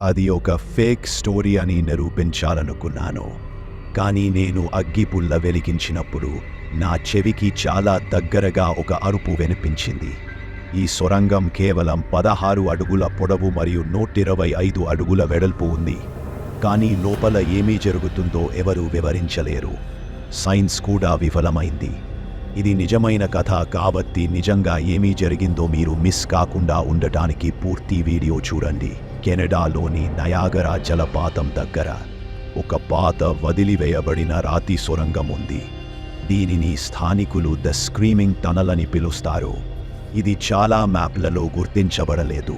అది ఒక fake story అని నిరూపించాలనుకున్నాను కానీ నేను అగ్గిపుల్ల వెలిగించినప్పుడు నా చెవికి చాలా దగ్గరగా ఒక అరుపు వినిపించింది. ఈ సొరంగం కేవలం పదహారు అడుగుల పొడవు మరియు నూటిరవై ఐదు అడుగుల వెడల్పు ఉంది. కానీ లోపల ఏమీ జరుగుతుందో ఎవరూ వివరించలేరు. సైన్స్ కూడా విఫలమైంది. ఇది నిజమైన కథ కాబట్టి నిజంగా ఏమీ జరిగిందో మీరు మిస్ కాకుండా ఉండటానికి పూర్తి వీడియో చూడండి. కెనడాలోని నయాగరా జలపాతం దగ్గర ఒక పాత వదిలివేయబడిన రాతి సొరంగం ఉంది. దీనిని స్థానికులు ద స్క్రీమింగ్ టనల్ అని పిలుస్తారు. ఇది చాలా మ్యాప్లలో గుర్తించబడలేదు.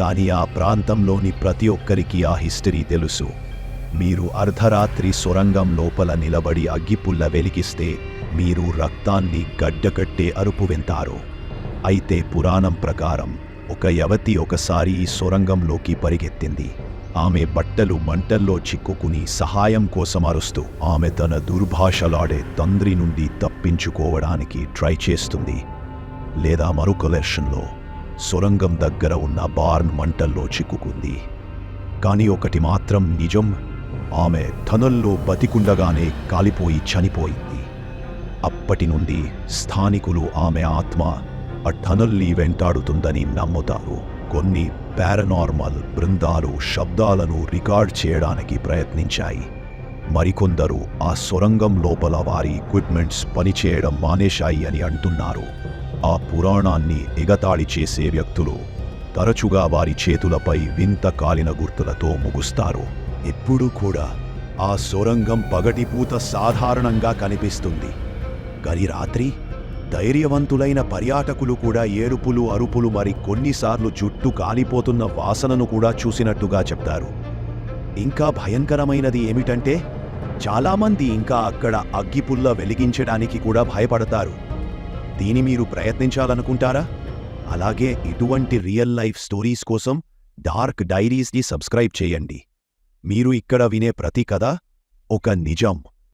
కానీ ఆ ప్రాంతంలోని ప్రతి ఒక్కరికి ఆ హిస్టరీ తెలుసు. మీరు అర్ధరాత్రి సొరంగం లోపల నిలబడి అగ్గిపుల్ల వెలిగిస్తే మీరు రక్తాన్ని గడ్డకట్టే అరుపు వింటారు. అయితే పురాణం ప్రకారం ఒక యవతి ఒకసారి ఈ సొరంగంలోకి పరిగెత్తింది. ఆమె బట్టలు మంటల్లో చిక్కుకుని సహాయం కోసం అరుస్తూ ఆమె తన దుర్భాషలాడే తండ్రి నుండి తప్పించుకోవడానికి ట్రై చేస్తుంది. లేదా మరొక వెర్షన్లో సొరంగం దగ్గర ఉన్న బార్న్ మంటల్లో చిక్కుకుంది. కానీ ఒకటి మాత్రం నిజం ఆమె టనల్లో బతికుండగానే కాలిపోయి చనిపోయింది. అప్పటి నుండి స్థానికులు ఆమె ఆత్మ ఆ టనల్ని వెంటాడుతుందని నమ్ముతారు. కొన్ని పారనార్మల్ బృందాలు శబ్దాలను రికార్డ్ చేయడానికి ప్రయత్నించాయి. మరికొందరు ఆ సొరంగం లోపల వారి ఎక్విప్మెంట్స్ పనిచేయడం మానేశాయి అని అంటున్నారు. ఆ పురాణాన్ని ఎగతాళి చేసే వ్యక్తులు తరచుగా వారి చేతులపై వింత కాలిన గుర్తులతో ముగుస్తారు. ఎప్పుడూ కూడా ఆ సొరంగం పగటిపూత సాధారణంగా కనిపిస్తుంది. కానీ రాత్రి ధైర్యవంతులైన పర్యాటకులు కూడా ఏరుపులు అరుపులు మరి కొన్నిసార్లు జుట్టు కాలిపోతున్న వాసనను కూడా చూసినట్టుగా చెప్తారు. ఇంకా భయంకరమైనది ఏమిటంటే చాలామంది ఇంకా అక్కడ అగ్గిపుల్ల వెలిగించడానికి కూడా భయపడతారు. దీని మీరు ప్రయత్నించాలనుకుంటారా? అలాగే ఇటువంటి రియల్ లైఫ్ స్టోరీస్ కోసం డార్క్ డైరీస్ని సబ్స్క్రైబ్ చేయండి. మీరు ఇక్కడ వినే ప్రతి కథ ఒక నిజం.